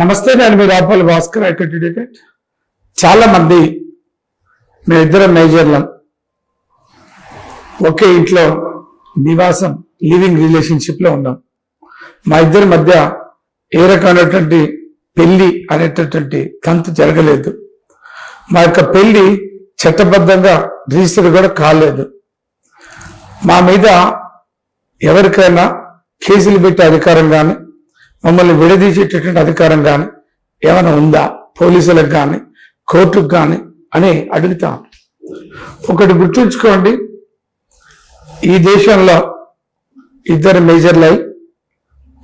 నమస్తే నేను మీ రాపల్లి భాస్కర్ అడ్వకేట్ చాలా మంది మేమిద్దరం మేజర్లం ఒకే ఇంట్లో నివాసం లివింగ్ రిలేషన్షిప్లో ఉన్నాం. మా ఇద్దరి మధ్య ఏ రకమైనటువంటి పెళ్ళి అనేటటువంటి తంతు జరగలేదు. మా యొక్క పెళ్ళి చట్టబద్ధంగా రిజిస్టర్ కూడా కాలేదు. మా మీద ఎవరికైనా కేసులు పెట్టే అధికారం కానీ మమ్మల్ని విడదీసేటటువంటి అధికారం కానీ ఏమైనా ఉందా? పోలీసులకు కానీ కోర్టుకు కానీ అని అడుగుతాం. ఒకటి గుర్తుంచుకోండి. ఈ దేశంలో ఇద్దరు మేజర్లు అయి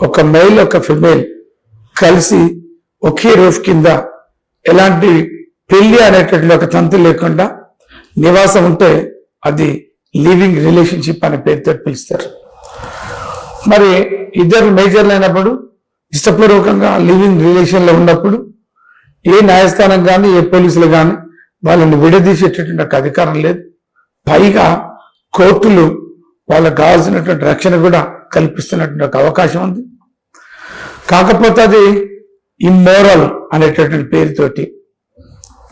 ఒక మెయిల్ ఒక ఫిమేల్ కలిసి ఒకే రూఫ్ కింద ఎలాంటి పెళ్ళి అనేటటువంటి ఒక తంతు లేకుండా నివాసం ఉంటే అది లివింగ్ రిలేషన్షిప్ అనే పేరుతో పిలుస్తారు. మరి ఇద్దరు మేజర్లు అయినప్పుడు ఇష్టపూర్వకంగా లివింగ్ రిలేషన్లో ఉన్నప్పుడు ఏ న్యాయస్థానం కానీ ఏ పోలీసులు కానీ వాళ్ళని విడదీసేటటువంటి అధికారం లేదు. పైగా కోర్టులు వాళ్ళకు కావాల్సినటువంటి రక్షణ కూడా కల్పిస్తున్నటువంటి ఒక అవకాశం ఉంది. కాకపోతే అది ఇమ్మోరల్ అనేటటువంటి పేరుతోటి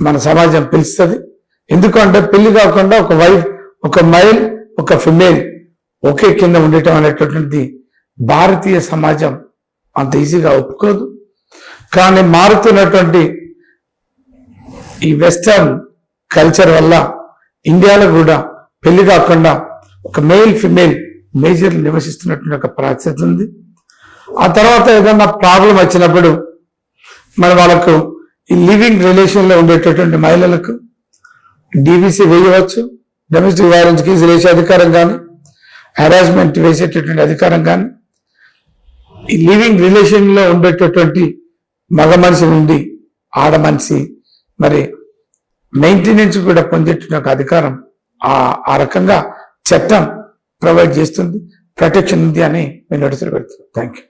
మన సమాజం పిలుస్తుంది. ఎందుకంటే పెళ్ళి కాకుండా ఒక వైఫ్ ఒక మైల్ ఒక ఫిమేల్ ఒకే కింద ఉండటం అనేటటువంటిది భారతీయ సమాజం అంత ఈజీగా ఒప్పుకోదు. కానీ మారుతున్నటువంటి ఈ వెస్టర్న్ కల్చర్ వల్ల ఇండియాలో కూడా పెళ్ళి కాకుండా ఒక మేల్ ఫిమేల్ మేజర్ నివసిస్తున్నటువంటి ఒక పరిస్థితి ఉంది. ఆ తర్వాత ఏదన్నా ప్రాబ్లం వచ్చినప్పుడు మరి వాళ్ళకు ఈ లివింగ్ రిలేషన్లో ఉండేటటువంటి మహిళలకు డీవీసీ వేయవచ్చు డొమెస్టిక్ వైలెన్స్ కేసు వేసే అధికారం కానీ హెరాస్మెంట్ వేసేటటువంటి అధికారం కానీ ఈ లివింగ్ రిలేషన్లో ఉండేటటువంటి మగ మనిషి నుండి ఆడ మనిషి మరి మెయింటెనెన్స్ కూడా పొందేటువంటి అధికారం ఆ ఆ రకంగా చట్టం ప్రొవైడ్ చేస్తుంది. ప్రొటెక్షన్ ఉంది అని మేము నడుచులు పెడుతున్నాం థ్యాంక్ యూ